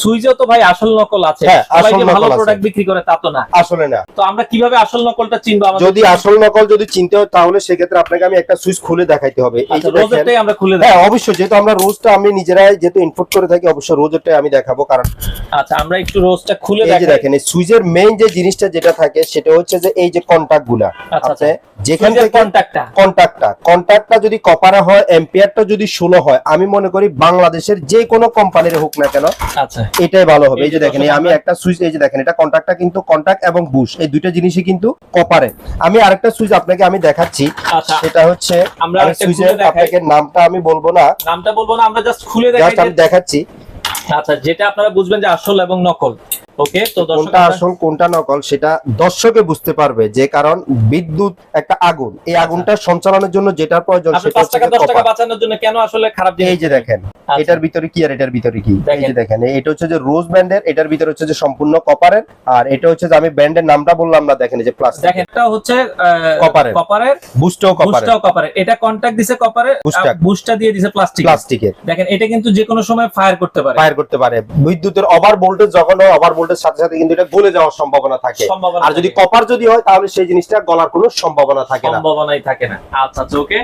সুইচেও তো ভাই আসল নকল আছে। হ্যাঁ, সবাই যে ভালো প্রোডাক্ট বিক্রি করে তা তো না। আসলে না। তো আমরা কীভাবে আসল নকলটা চিনবো আমাদের যদি আসল নকল যদি চিনতে হয় তাহলে সেক্ষেত্রে আপনাকে আমি একটা সুইচ খুলে দেখাইতে হবে। এই আচ্ছা রোজেরটাই আমরা খুলে দেব হ্যাঁ অবশ্যই যেহেতু আমরা রোজটা আমি নিজেরাই যেহেতু ইনপুট করে থাকি অবশ্যই রোজেরটাই আমি দেখাবো কারণ আচ্ছা আমরা একটু রোজটা খুলে দেখাই। দেখেন এই সুইচের মেইন যে জিনিসটা যেটা থাকে সেটা হচ্ছে যে এই যে কন্টাক্টগুলা আচ্ছা, যেখান থেকে কন্ট্যাক্টটা কন্টাক্টটা কন্টাক্টটা যদি কপারে হয় এম্পিয়ারটা যদি ষোলো হয় আমি মনে করি বাংলাদেশের যে কোনো কোম্পানির হোক না কেন আচ্ছা। এটাই ভালো হবে। এই যে দেখেন আমি একটা সুইচ এই যে দেখেন এটা কন্টাক্টটা কিন্তু কন্টাক্ট এবং বুশ এই দুইটা জিনিসই কিন্তু কপারে আমি আরেকটা সুইচ আপনাকে আমি দেখাচ্ছি। আচ্ছা। সেটা হচ্ছে আমরা সুইচের আপনাকে নামটা আমি বলব না। নামটা বলব না আমরা জাস্ট খুলে দেখাই দেখাচ্ছি। আচ্ছা যেটা আপনারা বুঝবেন যে আসল এবং নকল। ওকে তো কোনটা আসল কোনটা নকল সেটা দর্শকে বুঝতে পারবে যে কারণ বিদ্যুৎ একটা আগুন। এই আগুনটা সঞ্চালনের জন্য যেটার প্রয়োজন সেটা পাঁচ টাকা দশ টাকা বাঁচানোর জন্য কেন আসলে খারাপ এই যে দেখেন আচ্ছা। এটার ভিতরে কি আর এটার ভিতরে কি? এই যে দেখেন। এটা হচ্ছে যে রোজ ব্যান্ডের এটার ভিতরে হচ্ছে যে সম্পূর্ণ কপারের আর এটা হচ্ছে যে আমি ব্যান্ডের নামটা বললাম না দেখেন এই যে প্লাস্টিক দেখেন এটা হচ্ছে কপারের। কপারের বুস্টও কপারের বুস্টটাও কপারের এটা কন্টাক্ট দিছে কপারের বুস্টটা দিয়ে দিছে প্লাস্টিক প্লাস্টিকের দেখেন এটা কিন্তু যে কোনো সময় ফায়ার করতে পারে। ফায়ার করতে পারে। বিদ্যুতের ওভার ভোল্টেজ যখন ওভার ভোল্টেজ সাথে সাথে কিন্তু এটা গলে যাওয়ার সম্ভাবনা থাকে। সম্ভাবনা আর যদি কপার যদি হয় তাহলে সেই জিনিসটা গলার কোনো সম্ভাবনা থাকে না। সম্ভাবনাই থাকে না। আচ্ছা আচ্ছা ওকে